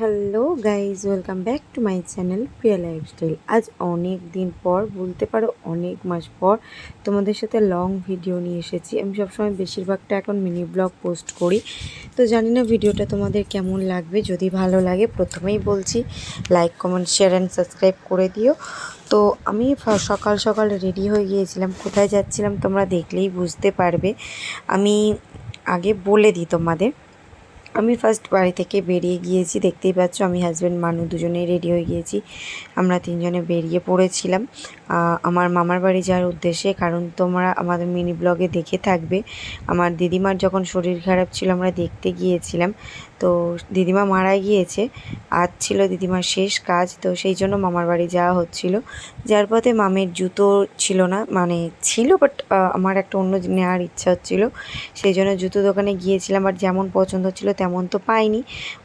Hello guys welcome back to my channel Priya lifestyle আজ অনেক দিন পর, বলতে পারো অনেক মাস পর, তোমাদের সাথে লং ভিডিও নিয়ে এসেছি। আমি সবসময় বেশিরভাগটা এখন মিনি ব্লগ পোস্ট করি। তো জানি না ভিডিওটা তোমাদের কেমন লাগবে। যদি ভালো লাগে, প্রথমেই বলছি like comment share and subscribe করে দিও। তো আমি সকাল সকাল রেডি হয়ে গিয়েছিলাম। কোথায় যাচ্ছিলাম তোমরা দেখলেই বুঝতে পারবে। আমি আগে বলে দিই তোমাদের। আমি ফার্স্ট বাড়ি থেকে বেরিয়ে গিয়েছি, দেখতেই পাচ্ছ আমি হাজব্যান্ড মানু দুজনেই রেডি হয়ে গিয়েছি। আমরা তিনজনে বেরিয়ে পড়েছিলাম। আমার মামার বাড়ি যাওয়ার উদ্দেশ্যে, কারণ তোমরা আমাদের মিনি ব্লগে দেখে থাকবে। আমার দিদিমার যখন শরীর খারাপ ছিল, আমরা দেখতে গিয়েছিলাম। তো দিদিমা মারা গিয়েছে। আজ ছিল দিদিমার শেষ কাজ, তো সেই জন্য মামার বাড়ি যাওয়া হচ্ছিল। যার পথে মামের জুতো ছিল না মানে ছিল বাট আমার একটা অন্য নেওয়ার ইচ্ছা হচ্ছিল। সেই জন্য জুতো দোকানে গিয়েছিলাম, আর যেমন পছন্দ ছিল তেমন তো পাইনি।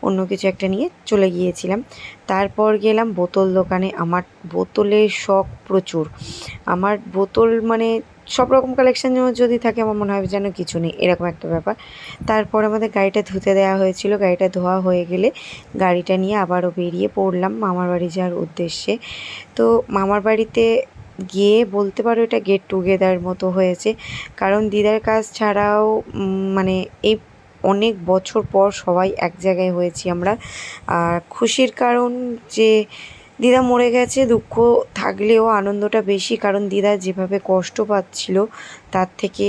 অন্য কিছু একটা নিয়ে চলে গিয়েছিলাম। তারপর গেলাম বোতল দোকানে। আমার বোতলের শখ প্রচুর। আমার বোতল মানে সব রকম কালেকশন যদি থাকে আমার মনে হয় যেন কিছু নেই, এরকম একটা ব্যাপার। তারপর আমাদের গাড়িটা ধুতে দেওয়া হয়েছিল। গাড়িটা ধোয়া হয়ে গেলে গাড়িটা নিয়ে আবারও বেরিয়ে পড়লাম মামার বাড়ি যাওয়ার উদ্দেশ্যে। তো মামার বাড়িতে গিয়ে বলতে পারো এটা গেট টুগেদার মতো হয়েছে। কারণ দিদার কাজ ছাড়াও মানে এই অনেক বছর পর সবাই এক জায়গায় হয়েছি আমরা। আর খুশির কারণ যে দিদা মরে গেছে, দুঃখ থাকলেও আনন্দটা বেশি, কারণ দিদা যেভাবে কষ্ট পাচ্ছিল, তার থেকে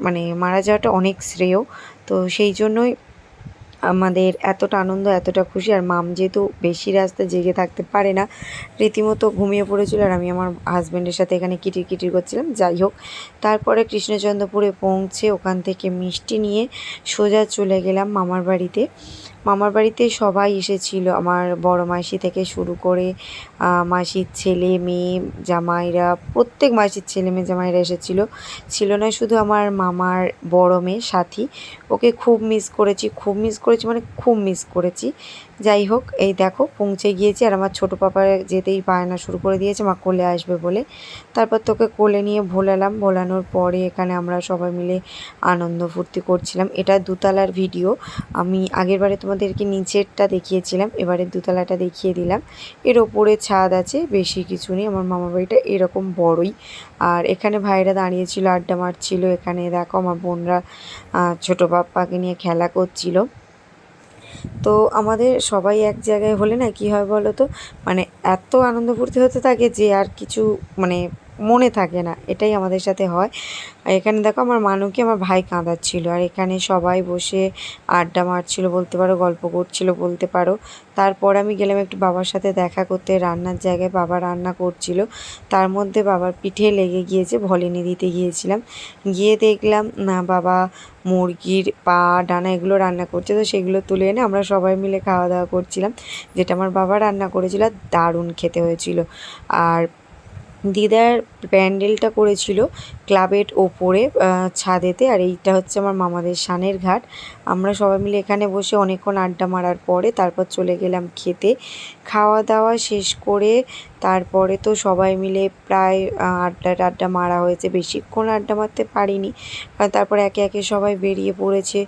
মানে মারা যাওয়াটা অনেক শ্রেয়। তো সেই জন্যই আমাদের এতটা আনন্দ, এতটা খুশি। আর মাম যেহেতু বেশি রাস্তা জেগে থাকতে পারে না, রীতিমতো ঘুমিয়ে পড়েছিল আর আমি আমার হাজব্যান্ডের সাথে এখানে কিটির কিটির করছিলাম। যাই হোক, তারপরে কৃষ্ণচন্দ্রপুরে পৌঁছে ওখান থেকে মিষ্টি নিয়ে সোজা চলে গেলাম মামার বাড়িতে। মামার বাড়িতে সবাই এসেছিল। আমার বড় মাসি থেকে শুরু করে মাসির ছেলে, মেয়ে, জামাইরা, প্রত্যেক মাসির ছেলে মেয়ে জামাইরা এসেছিল। ছিল না শুধু আমার মামার বড় মেয়ে সাথী। ওকে খুব মিস করেছি, খুব মিস করেছি মানে খুব মিস করেছি। যাই হোক, এই দেখো, পৌঁছে গিয়েছি আর আমার ছোটো পাপা যেতেই বায়না শুরু করে দিয়েছে, মা কোলে আসবে বলে। তারপর তোকে কোলে নিয়ে ভোলালাম, ভোলানোর পরে এখানে আমরা সবাই মিলে আনন্দ ফুর্তি করছিলাম। এটা দুতলার ভিডিও আমি আগেরবারে তোমাদেরকে নিচেরটা দেখিয়েছিলাম, এবারে দুতলাটা দেখিয়ে দিলাম। এর ওপরে ছাদ আছে, বেশি কিছু নেই, আমার মামার বাড়িটা এরকম বড়ই। আর এখানে ভাইরা দাঁড়িয়েছিল, আড্ডা মারছিল, এখানে দেখো আমার বোনরা ছোটো পাপ্পাকে নিয়ে খেলা করছিল। তো আমাদের সবাই এক জায়গায় হলে না কী হয় বলো তো মানে এত আনন্দ ফুর্তি হতে থাকে যে আর কিছু মানে মনে থাকে না, এটাই আমাদের সাথে হয়। আর এখানে দেখো আমার মানুকে আমার ভাই কাঁদাচ্ছিল, আর এখানে সবাই বসে আড্ডা মারছিল, বলতে পারো, গল্প করছিল, বলতে পারো। তারপর আমি গেলাম একটু বাবার সাথে দেখা করতে, রান্নার জায়গায় বাবা রান্না করছিল। তার মধ্যে বাবার পিঠে লেগে গিয়েছে ভলিনি দিতে গিয়েছিলাম। গিয়ে দেখলাম, না, বাবা মুরগির পা, ডানা এগুলো রান্না করছে, তো সেগুলো তুলে এনে আমরা সবাই মিলে খাওয়া দাওয়া করছিলাম। যেটা আমার বাবা রান্না করেছিল দারুণ খেতে হয়েছিল। আর দিদার প্যান্ডেলটা করেছিল ক্লাবের ওপরে ছাদেতে, আর এইটা হচ্ছে আমার মামাদের সানের ঘাট। আমরা সবাই মিলে এখানে বসে অনেকক্ষণ আড্ডা মারার পরে তারপর চলে গেলাম খেতে। খাওয়া দাওয়া শেষ করে তারপরে তো সবাই মিলে প্রায় আড্ডা টাড্ডা মারা হয়েছে। বেশিক্ষণ আড্ডা মারতে পারিনি। কারণ তারপরে একে একে সবাই বেরিয়ে পড়েছে।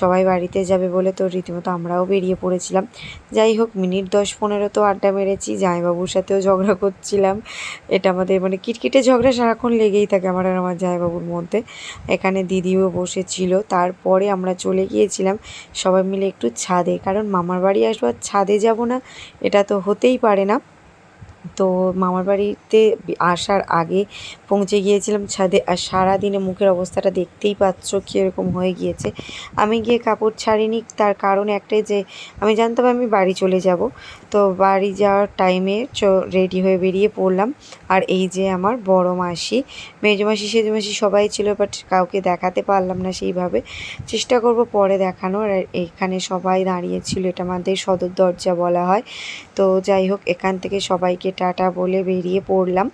সবাই বাড়িতে যাবে বলে তো রীতিমতো আমরাও বেরিয়ে পড়েছিলাম। যাই হোক, মিনিট দশ পনেরো তো আড্ডা মেরেছি। জামাইবাবুর সাথেও ঝগড়া করছিলাম। এটা আমাদের মানে কিটকিটে ঝগড়া সারাক্ষণ লেগেই থাকে আমার আর আমার জামাইবাবুর মধ্যে। এখানে দিদিও বসেছিল। তারপরে আমরা চলে গিয়েছিলাম সবাই মিলে একটু ছাদে। কারণ মামার বাড়ি আসব আর ছাদে যাব না, এটা তো হতেই পারে না। তো মামার বাড়িতে আসার আগে পৌঁছে গিয়েছিলাম ছাদে। আর সারাদিনে মুখের অবস্থাটা দেখতেই পাচ্ছ কীরকম হয়ে গিয়েছে। আমি গিয়ে কাপড় ছাড়িনি, তার কারণ একটাই যে, আমি জানতাম আমি বাড়ি চলে যাব। তো বাড়ি যাওয়ার টাইমে চ, রেডি হয়ে বেরিয়ে পড়লাম। আর এই যে আমার বড় মাসি মেজো মাসি সেজো মাসি সবাই ছিল বাট কাউকে দেখাতে পারলাম না সেইভাবে। চেষ্টা করব পরে দেখানোর, আর এইখানে সবাই দাঁড়িয়েছিল এটা আমাদের সদর দরজা বলা হয়। তো যাই হোক, এখান থেকে সবাইকে টাটা বলে বেরিয়ে পড়লাম।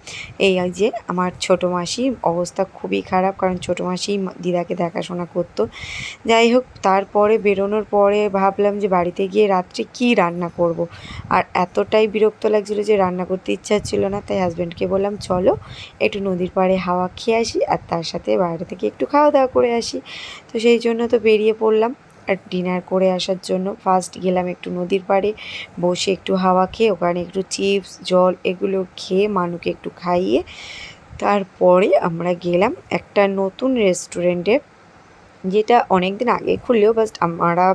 এই যে আমার ছোটো মাসি, অবস্থা খুবই খারাপ কারণ ছোটো মাসি দিদাকে দেখাশোনা করতো। যাই হোক, তারপরে বেরোনোর পরে ভাবলাম যে বাড়িতে গিয়ে রাত্রে কী রান্না করব। আর এতটাই বিরক্ত লাগছিল যে রান্না করতে ইচ্ছা ছিল না, তাই হাজব্যান্ডকে বললাম, চলো, একটু নদীর পাড়ে হাওয়া খেয়ে আসি, আর তার সাথে বাইরে থেকে একটু খাওয়া দাওয়া করে আসি। তো সেই জন্য তো বেরিয়ে পড়লাম। ডিনার করে আসার জন্য ফার্স্ট গেলাম একটু নদীর পাড়ে, বসে একটু হাওয়া খেয়ে ওখানে একটু চিপস জল এগুলো খেয়ে মানুকে একটু খাইয়ে তারপরে আমরা গেলাম একটা নতুন রেস্টুরেন্টে যেটা অনেক দিন আগে খুললেও বাস্ট আমরা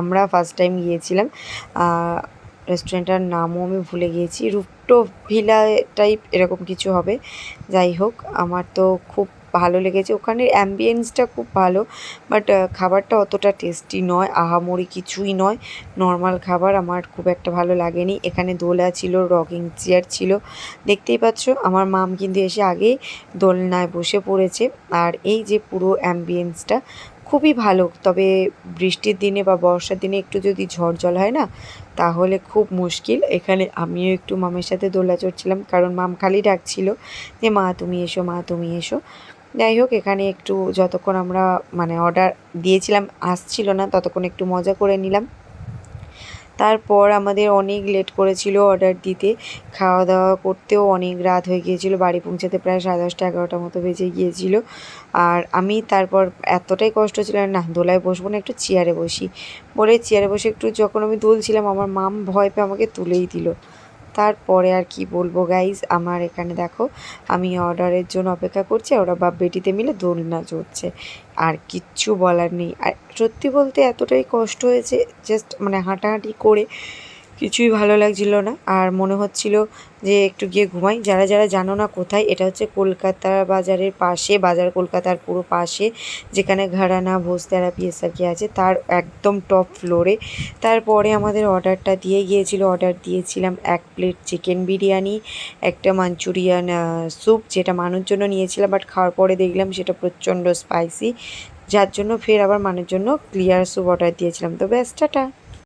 আমরা ফার্স্ট টাইম গিয়েছিলাম। রেস্টুরেন্টটার নামও আমি ভুলে গিয়েছি রুপটো ভিলা টাইপ এরকম কিছু হবে, যাই হোক, আমার তো খুব ভালো লেগেছে। ওখানের অ্যাম্বিয়েন্সটা খুব ভালো বাট খাবারটা অতটা টেস্টি নয়, আহামরি কিছুই নয়। নর্মাল খাবার আমার খুব একটা ভালো লাগেনি। এখানে দোলা ছিল রকিং চেয়ার ছিল। দেখতেই পাচ্ছ, আমার মাম কিন্তু এসে আগেই দোলনায় বসে পড়েছে। আর এই যে পুরো অ্যাম্বিয়েন্সটা খুবই ভালো, তবে বৃষ্টির দিনে বা বর্ষার দিনে একটু যদি ঝড় জল হয় না, তাহলে খুব মুশকিল। এখানে আমিও একটু মামের সাথে দোলা চড়ছিলাম, কারণ মাম খালি ডাকছিল যে, মা, তুমি এসো, মা, তুমি এসো। যাই হোক এখানে একটু যতক্ষণ আমরা মানে অর্ডার দিয়েছিলাম, আসছিল না, ততক্ষণ একটু মজা করে নিলাম। তারপর আমাদের অনেক লেট করেছিল অর্ডার দিতে। খাওয়া দাওয়া করতেও অনেক রাত হয়ে গিয়েছিল, বাড়ি পৌঁছাতে প্রায় সাড়ে দশটা, এগারোটার মতো বেজে গিয়েছিল। আর আমি তারপর এতটাই কষ্ট ছিল না, দোলায় বসবো না, একটু চেয়ারে বসি। বলে চেয়ারে বসে একটু যখন আমি তুলছিলাম আমার মাম ভয় পেয়ে আমাকে তুলেই দিল। তারপরে আর কি বলব গাইজ আমার এখানে দেখো, আমি অর্ডারের জন্য অপেক্ষা করছি ওরা বাপ বেটিতে মিলে দোলনা চড়ছে আর কিচ্ছু বলার নেই। আর সত্যি বলতে এতটাই কষ্ট হয়েছে জাস্ট মানে হাঁটাহাঁটি করে কিছুই ভালো লাগছিল না। আর মনে হচ্ছিল যে একটু গিয়ে ঘুমাই। যারা যারা জানো না কোথায়, এটা হচ্ছে কলকাতা বাজারের পাশে, বাজার কলকাতার পুরো পাশে, যেখানে ঘরানা ভোজ থেরাপি এসআরকি আছে, তার একদম টপ ফ্লোরে তারপরে আমাদের অর্ডারটা দিয়ে গিয়েছিল অর্ডার দিয়েছিলাম এক প্লেট চিকেন বিরিয়ানি, একটা মাঞ্চুরিয়ান স্যুপ যেটা মানুষ জন্য নিয়েছিলাম বাট খাওয়ার পরে দেখলাম সেটা প্রচণ্ড স্পাইসি যার জন্য ফের আবার মানুষ জন্য ক্লিয়ার স্যুপ অর্ডার দিয়েছিলাম। তো ব্যাস, টাটা।